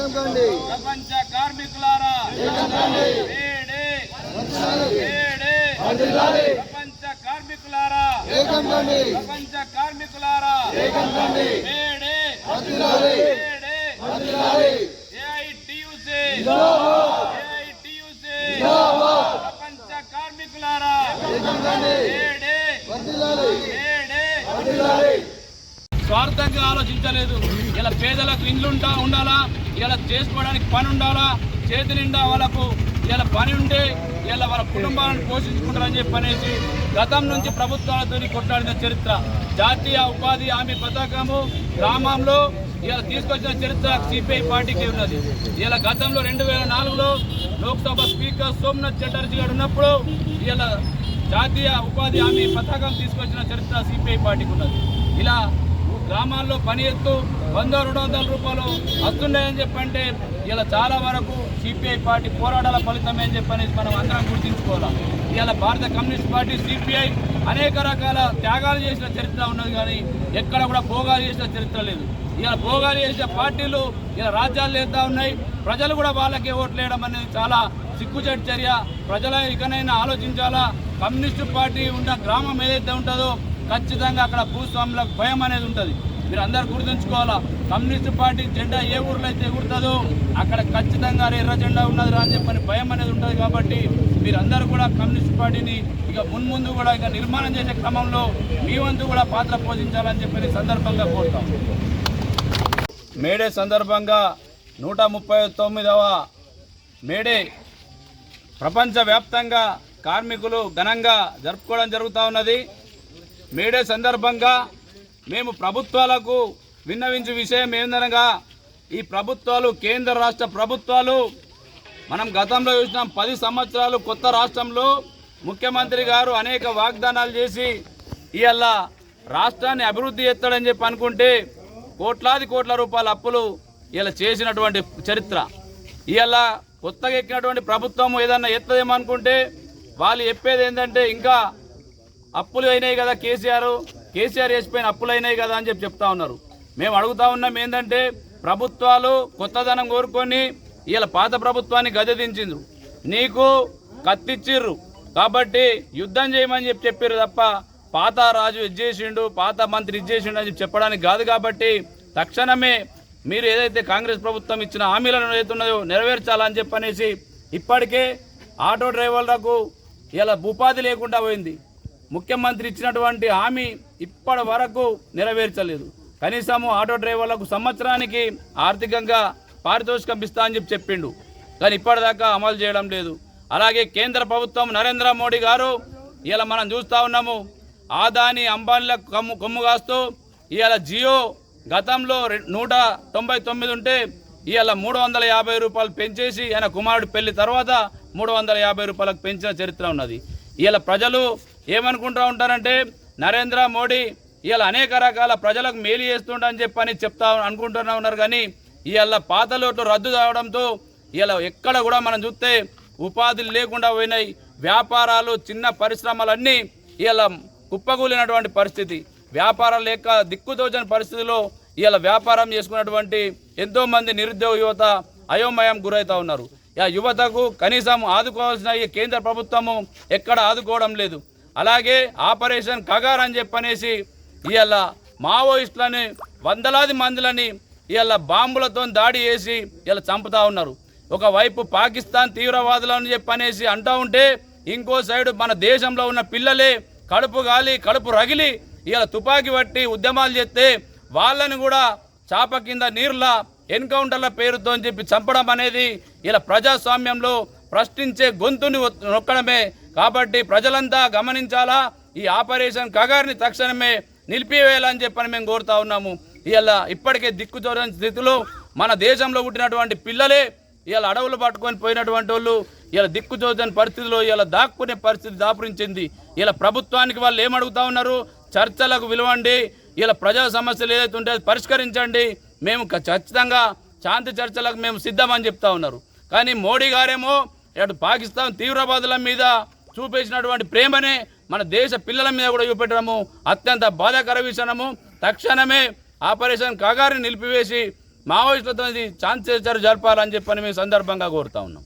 ప్రపంచ కార్మికులారా. ప్రపంచ కార్మికులారా. ప్రపంచ కార్మికులారా. ప్రపంచ కార్మికులారా. స్వార్థంగా ఆలోచించలేదు. ఇలా పేదలకు ఇండ్లు ఉండాలా? ఇలా చేసుకోవడానికి పని ఉండాలా? చేతి నిండా వాళ్ళకు ఇలా పని ఉంటే ఇలా వాళ్ళ కుటుంబాలను పోషించుకుంటారని చెప్పి అనేసి గతం నుంచి ప్రభుత్వాలతో కొట్లాడిన చరిత్ర. జాతీయ ఉపాధి హామీ పథకము గ్రామంలో ఇలా తీసుకొచ్చిన చరిత్ర సిపిఐ పార్టీకి ఉన్నది. ఇలా గతంలో రెండు వేల నాలుగులో లోక్సభ స్పీకర్ సోమనాథ్ చటర్జీ గారు ఉన్నప్పుడు ఇలా జాతీయ ఉపాధి హామీ పథకం తీసుకొచ్చిన చరిత్ర సిపిఐ పార్టీకి ఉన్నది. ఇలా గ్రామాల్లో పని ఎత్తు వంద రెండు వందల రూపాయలు వస్తున్నాయని చెప్పంటే ఇలా చాలా వరకు సిపిఐ పార్టీ పోరాటాల ఫలితమే అని చెప్పని మనం అందరం గుర్తించుకోవాలి. ఇలా భారత కమ్యూనిస్ట్ పార్టీ సిపిఐ అనేక రకాల త్యాగాలు చేసిన చరిత్ర ఉన్నది కానీ ఎక్కడ కూడా భోగాలు చేసిన చరిత్ర లేదు. ఇలా భోగాలు చేసిన పార్టీలు ఇలా రాజ్యాలు చేస్తూ ఉన్నాయి. ప్రజలు కూడా వాళ్ళకే ఓట్లు వేయడం అనేది చాలా సిగ్గుచేటు చర్య. ప్రజల ఇకనైనా ఆలోచించాలా? కమ్యూనిస్టు పార్టీ ఉన్న గ్రామం ఏదైతే ఉంటుందో ఖచ్చితంగా అక్కడ భూస్వాములకు భయం అనేది ఉంటుంది. మీరు అందరు గుర్తుంచుకోవాలా? కమ్యూనిస్ట్ పార్టీ జెండా ఏ ఊర్లో అయితే ఎగురుతుందో అక్కడ ఖచ్చితంగా ఎర్ర జెండా ఉన్నది రా అని చెప్పని భయం అనేది ఉంటుంది కాబట్టి మీరందరూ కూడా కమ్యూనిస్ట్ పార్టీని ఇక మున్ముందు కూడా ఇక నిర్మాణం చేసే క్రమంలో మీ వంతు కూడా పాత్ర పోషించాలని చెప్పని సందర్భంగా కోరుతాం. మేడే సందర్భంగా నూట ముప్పై తొమ్మిదవ మేడే ప్రపంచవ్యాప్తంగా కార్మికులు ఘనంగా జరుపుకోవడం జరుగుతూ ఉన్నది. మేడే సందర్భంగా మేము ప్రభుత్వాలకు విన్నవించే విషయం ఏందనగా ఈ ప్రభుత్వాలు కేంద్ర రాష్ట్ర ప్రభుత్వాలు మనం గతంలో చూసినాం పది సంవత్సరాలు కొత్త రాష్ట్రంలో ముఖ్యమంత్రి గారు అనేక వాగ్దానాలు చేసి ఇవాళ రాష్ట్రాన్ని అభివృద్ధి ఎత్తడని చెప్పి అనుకుంటే కోట్లాది కోట్ల రూపాయల అప్పులు ఇలా చేసినటువంటి చరిత్ర. ఇవాళ కొత్తగా ఎక్కినటువంటి ప్రభుత్వం ఏదన్నా ఎత్తదేమనుకుంటే వాళ్ళు చెప్పేది ఏంటంటే ఇంకా అప్పులు అయినాయి కదా కేసీఆర్. కేసీఆర్ వేసిపోయిన అప్పులు అయినాయి కదా అని చెప్పి చెప్తా ఉన్నారు. మేము అడుగుతా ఉన్నాం ఏంటంటే ప్రభుత్వాలు కొత్తదనం కోరుకొని ఇలా పాత ప్రభుత్వాన్ని గదెదించిండ్రు నీకు కత్తిచ్చిర్రు. కాబట్టి యుద్ధం చేయమని చెప్పి చెప్పారు తప్ప పాత రాజు ఇది చేసిండు పాత మంత్రి ఇది చేసిండు అని చెప్పి చెప్పడానికి కాదు కాబట్టి తక్షణమే మీరు ఏదైతే కాంగ్రెస్ ప్రభుత్వం ఇచ్చిన హామీలను ఏదైతున్నాయో నెరవేర్చాలని చెప్పనేసి ఇప్పటికే ఆటో డ్రైవర్లకు ఇలా ఉపాధి లేకుండా పోయింది. ముఖ్యమంత్రి ఇచ్చినటువంటి హామీ ఇప్పటి వరకు నెరవేర్చలేదు. కనీసము ఆటో డ్రైవర్లకు సంవత్సరానికి ఆర్థికంగా పారితోషికం ఇస్తా అని చెప్పి చెప్పిండు. కానీ ఇప్పటిదాకా అమలు చేయడం లేదు. అలాగే కేంద్ర ప్రభుత్వం నరేంద్ర మోడీ గారు ఇలా మనం చూస్తూ ఉన్నాము ఆదాని అంబానీల కమ్ము కొమ్ము కాస్తూ ఇవాళ జియో గతంలో నూట తొంభై తొమ్మిది ఉంటే ఇవాళ మూడు వందల యాభై రూపాయలు పెంచేసి ఆయన కుమారుడు పెళ్ళి తర్వాత మూడు వందల యాభై రూపాయలకు పెంచిన చరిత్ర ఉన్నది. ఇవాళ ప్రజలు ఏమనుకుంటూ ఉంటారంటే నరేంద్ర మోడీ ఇవాళ అనేక రకాల ప్రజలకు మేలు చేస్తుండని చెప్పని చెప్తా అనుకుంటూనే ఉన్నారు. కానీ ఇవాళ పాత లోట్లు రద్దు కావడంతో ఇలా ఎక్కడ కూడా మనం చూస్తే ఉపాధులు లేకుండా పోయినాయి. వ్యాపారాలు చిన్న పరిశ్రమలన్నీ ఇలా కుప్పకూలినటువంటి పరిస్థితి. వ్యాపారం లేక దిక్కుతోచని పరిస్థితిలో ఇలా వ్యాపారం చేసుకున్నటువంటి ఎంతోమంది నిరుద్యోగ యువత అయోమయం గురవుతూ ఉన్నారు. ఆ యువతకు కనీసం ఆదుకోవాల్సిన ఈ కేంద్ర ప్రభుత్వము ఎక్కడ ఆదుకోవడం లేదు. అలాగే ఆపరేషన్ కగార్ అని చెప్పనేసి ఇవాళ మావోయిస్టులని వందలాది మందులని ఇవాళ బాంబులతో దాడి చేసి ఇలా చంపుతా ఉన్నారు. ఒకవైపు పాకిస్తాన్ తీవ్రవాదులని చెప్పనేసి అంటూ ఉంటే ఇంకో సైడు మన దేశంలో ఉన్న పిల్లలే కడుపు గాలి కడుపు రగిలి ఇలా తుపాకీ పట్టి ఉద్యమాలు చేస్తే వాళ్ళని కూడా చాప కింద నీరుల ఎన్కౌంటర్ల పేరుతో చెప్పి చంపడం అనేది ఇలా ప్రజాస్వామ్యంలో ప్రశ్నించే గొంతుని నొక్కడమే కాబట్టి ప్రజలంతా గమనించాలా? ఈ ఆపరేషన్ కగార్ని తక్షణమే నిలిపివేయాలని చెప్పని మేము కోరుతా ఉన్నాము. ఇలా ఇప్పటికే దిక్కు చూడని స్థితిలో మన దేశంలో పుట్టినటువంటి పిల్లలే ఇలా అడవులు పట్టుకొని పోయినటువంటి వాళ్ళు ఇలా దిక్కు చూడని పరిస్థితిలో ఇలా దాక్కునే పరిస్థితి దాపురించింది. ఇలా ప్రభుత్వానికి వాళ్ళు ఏమడుగుతా ఉన్నారు? చర్చలకు విలువండి. ఇలా ప్రజా సమస్యలు ఏదైతే ఉంటే పరిష్కరించండి. మేము ఖచ్చితంగా శాంతి చర్చలకు మేము సిద్ధమని చెప్తా ఉన్నారు. కానీ మోడీ గారేమో ఇటు పాకిస్తాన్ తీవ్రవాదుల మీద చూపేసినటువంటి ప్రేమనే మన దేశ పిల్లల మీద కూడా చూపెట్టడము అత్యంత బాధాకర విషయము. తక్షణమే ఆపరేషన్ కాగారిని నిలిపివేసి మావోయిస్టులతో ఛాన్స్ జరపాలని చెప్పని మేము సందర్భంగా కోరుతా ఉన్నాం.